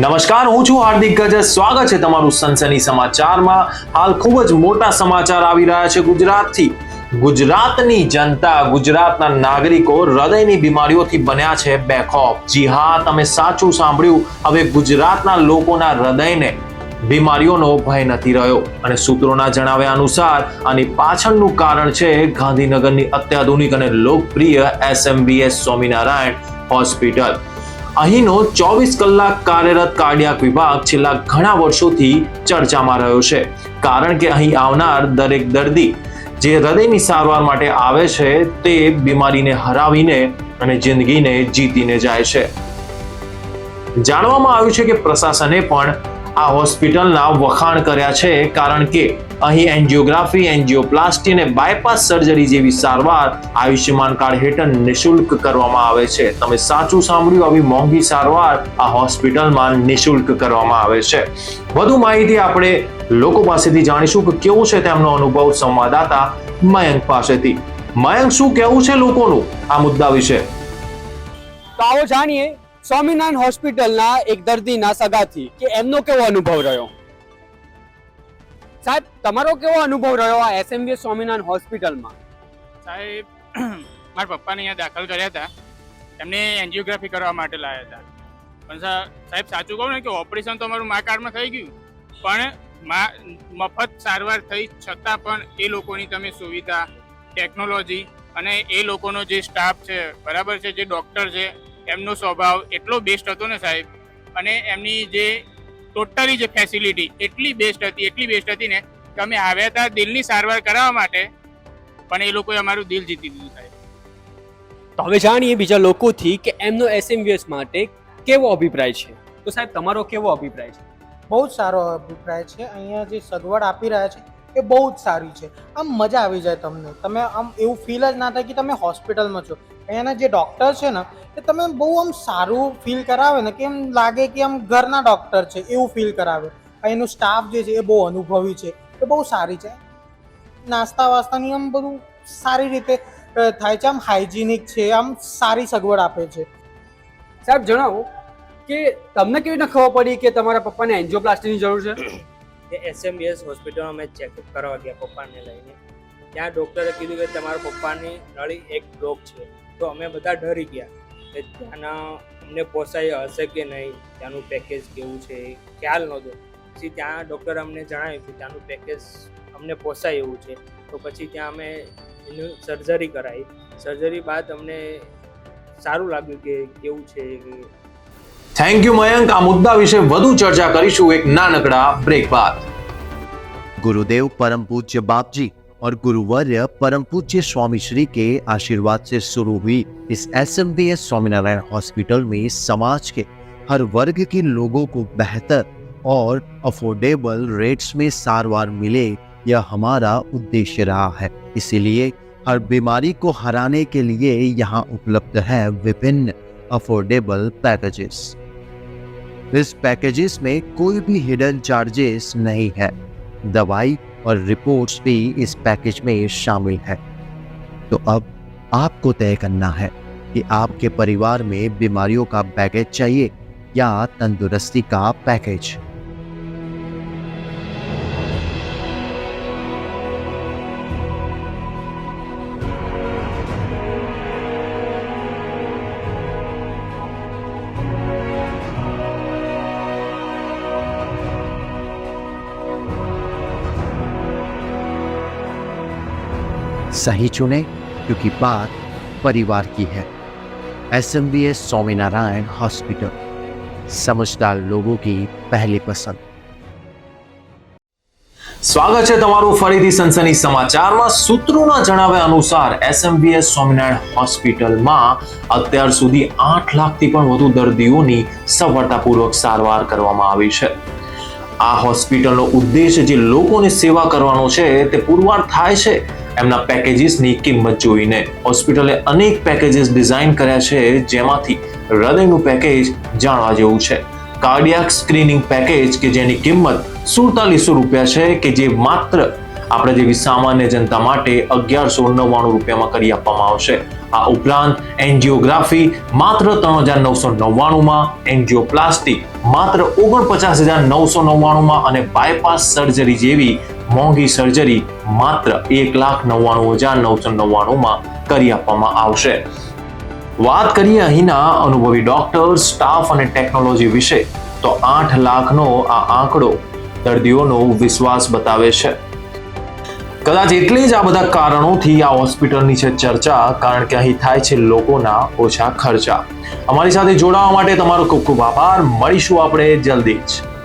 નમસ્કાર, હું છું હાર્દિક ગજર સ્વાગત છે તમારું સનસની સમાચારમાં. હાલ ખૂબ જ મોટા સમાચાર આવી રહ્યા છે ગુજરાતથી. ગુજરાતની જનતા, ગુજરાતના નાગરિકો હૃદયની બીમારીઓથી બન્યા છે બેખોફ. જી હા, તમે સાચું સાંભળ્યું. હવે ગુજરાતના લોકોના હૃદયને બીમારીઓનો ભય નથી રહ્યો. અને સૂત્રોના જણાવ્યા અનુસાર, આની પાછળનું કારણ છે ગાંધીનગરની અત્યાધુનિક અને લોકપ્રિય એસએમબીએસ સ્વામિનારાયણ હોસ્પિટલ. અહીંનો ચોવીસ કલાક કાર્યરત કાર્ડિયાક વિભાગ છેલ્લા ઘણા વર્ષોથી ચર્ચામાં રહ્યો છે. કારણ કે અહીં આવનાર દરેક દર્દી જે હૃદયની સારવાર માટે આવે છે તે બીમારીને હરાવીને અને જિંદગીને જીતીને જાય છે. જાણવામાં આવ્યું છે કે પ્રશાસને પણ આ હોસ્પિટલના વખાણ કર્યા છે કારણ કે અહીં એન્જિયોગ્રાફી, એન્જિયોપ્લાસ્ટી અને બાયપાસ સર્જરી જેવી સારવાર આયુષ્યમાન કાર્ડ હેઠળ નિશુલ્ક કરવામાં આવે છે. તમે સાચું સાંભળ્યું, આવી મોંઘી સારવાર આ હોસ્પિટલમાં નિશુલ્ક કરવામાં આવે છે. વધુ માહિતી આપણે લોકો પાસેથી જાણીશું કે કેવું છે તેમનો અનુભવ સંવાદદાતા મયંક પાસેથી. મયંક, શું કહેવું છે લોકોનું આ મુદ્દા વિશે? તો આવો જાણીએ, સ્વામિનારાયણ હોસ્પિટલના એક દર્દીના સગાથી કે એમનો કેવો અનુભવ રહ્યો? સાહેબ, તમારો કેવો અનુભવ રહ્યો આ એસએમવી સ્વામિનારાયણ હોસ્પિટલમાં? સાહેબ, મારા પપ્પાને અહીંયા દાખલ કર્યા હતા. એમને એન્જિયોગ્રાફી કરવા માટે લાવ્યા હતા. પણ સાહેબ, સાચું કહું ને કે ઓપરેશન તો અમારું મા કાર્ડમાં થઈ ગયું. પણ મફત સારવાર થઈ છતાં પણ એ લોકોની તમે સુવિધા, ટેકનોલોજી અને એ લોકોનો જે સ્ટાફ છે, બરાબર છે, જે ડૉક્ટર છે, એમનો સ્વભાવ એટલો બેસ્ટ હતો ને સાહેબ. અને એમની જે ટોટલી જે ફેસિલિટી એટલી બેસ્ટ હતી એટલી બેસ્ટ હતી ને કે અમે આવ્યા હતા દિલની સારવાર કરાવવા માટે પણ એ લોકોએ અમારું દિલ જીતી દીધું સાહેબ. તો હવે જાણીએ બીજા લોકોથી કે એમનો એસએમવીએસ માટે કેવો અભિપ્રાય છે. તો સાહેબ તમારો કેવો અભિપ્રાય છે? બહુ જ સારો અભિપ્રાય છે. અહીંયા જે સગવડ આપી રહ્યા છે એ બહુ જ સારી છે. આમ મજા આવી જાય તમને. તમે આમ એવું ફીલ જ ના થાય કે તમે હોસ્પિટલમાં છો. અહીંયાના જે ડૉક્ટર છે ને એ તમે બહુ આમ સારું ફીલ કરાવે ને કે એમ લાગે કે આમ ઘરના ડૉક્ટર છે એવું ફીલ કરાવે. અહીંનું સ્ટાફ જે છે એ બહુ અનુભવી છે એ બહુ સારી છે. નાસ્તા વાસ્તાની આમ બધું સારી રીતે થાય છે આમ હાઇજિનિક છે આમ સારી સગવડ આપે છે. સાહેબ જણાવો કે તમને કેવી રીતે ખબર પડી કે તમારા પપ્પાને એન્જિયોપ્લાસ્ટીની જરૂર છે? એ એસએમબીએસ હોસ્પિટલમાં મેં ચેકઅપ કરવા ગયા પપ્પાને લઈને. ત્યાં ડૉક્ટરે કીધું કે તમારા પપ્પાની નળી એક ડોગ છે. તો અમે બધા ડરી ગયા કે ત્યાંના અમને પોસાય હશે કે નહીં? ત્યાંનું પેકેજ કેવું છે? ખ્યાલ નહોતો. પછી ત્યાં ડૉક્ટર અમને જણાવ્યું કે ત્યાંનું પેકેજ અમને પોસાય એવું છે. તો પછી ત્યાં અમે એનું સર્જરી કરાવી સર્જરી બાદ અમને સારું લાગ્યું કે કેવું છે થેન્ક યુ મયંક. આ મુદ્દા વિશે વધુ ચર્ચા કરીશું એક નાનકડા બ્રેક બાદ. ગુરુદેવ પરમ પૂજ્ય બાપજી और गुरुवर्य परम पूज्य स्वामी श्री के आशीर्वाद से शुरू हुई इस S M B S Swaminarayan hospital में समाज के हर वर्ग के लोगों को बेहतर और अफोर्डेबल रेट्स में सारवार मिले, यह हमारा उद्देश्य रहा है। इसीलिए हर बीमारी को हराने के लिए यहाँ उपलब्ध है विभिन्न अफोर्डेबल पैकेजेस। इस पैकेजेस में कोई भी हिडन चार्जेस नहीं है। दवाई और रिपोर्ट्स भी इस पैकेज में शामिल है। तो अब आपको तय करना है कि आपके परिवार में बीमारियों का पैकेज चाहिए या तंदुरुस्ती का पैकेज। सही चुने क्योंकि बात परिवार की है S M B S Swaminarayan hospital समझदार लोगों की पहली पसंद સ્વાગત છે તમારું ફરીથી સનસની સમાચારમાં સૂત્રોના જણાવ્યા અનુસાર એસએમબીએસ સ્વામિનારાયણ હોસ્પિટલમાં અત્યાર સુધી આઠ લાખથી પણ વધુ દર્દીઓની સફળતાપૂર્વક સારવાર કરવામાં આવી છે આ હોસ્પિટલનો ઉદ્દેશ જે લોકોની સેવા કરવાનો છે તે પુરવાર થાય છે એમના પેકેજીસની કિંમત જોઈને હોસ્પિટલે અનેક પેકેજીસ ડિઝાઇન કર્યા છે, જેમાંથી હૃદયનું પેકેજ જાણવા જેવું છે. કાર્ડિયાક સ્ક્રીનિંગ પેકેજ કે જેની કિંમત સુડતાલીસો રૂપિયા છે, કે જે માત્ર આપણે જેવી સામાન્ય જનતા માટે અગિયારસો નવ્વાણું રૂપિયામાં કરી આપવામાં આવશે. આ ઉપરાંત એન્જિયોગ્રાફી માત્ર ત્રણ હજાર નવસો નવ્વાણુંમાં, એન્જિયોપ્લાસ્ટી માત્ર ઓગણપચાસ હજાર નવસો નવ્વાણુંમાં અને બાયપાસ સર્જરી જેવી મોંઘી સર્જરી માત્ર એક લાખ નવ્વાણું હજાર નવસો નવ્વાણુંમાં કરી આપવામાં આવશે. વાત કરીએ અહીંના અનુભવી ડોક્ટર, સ્ટાફ અને ટેકનોલોજી વિશે, તો આઠ લાખનો આ આંકડો દર્દીઓનો વિશ્વાસ બતાવે છે. કદાચ એટલે જ આ બધા કારણોથી આ હોસ્પિટલની છે ચર્ચા, કારણ કે અહીં થાય છે લોકોના ઓછા ખર્ચા. અમારી સાથે જોડાવા માટે તમારો ખૂબ ખૂબ આભાર. મળીશું આપણે જલ્દી જ.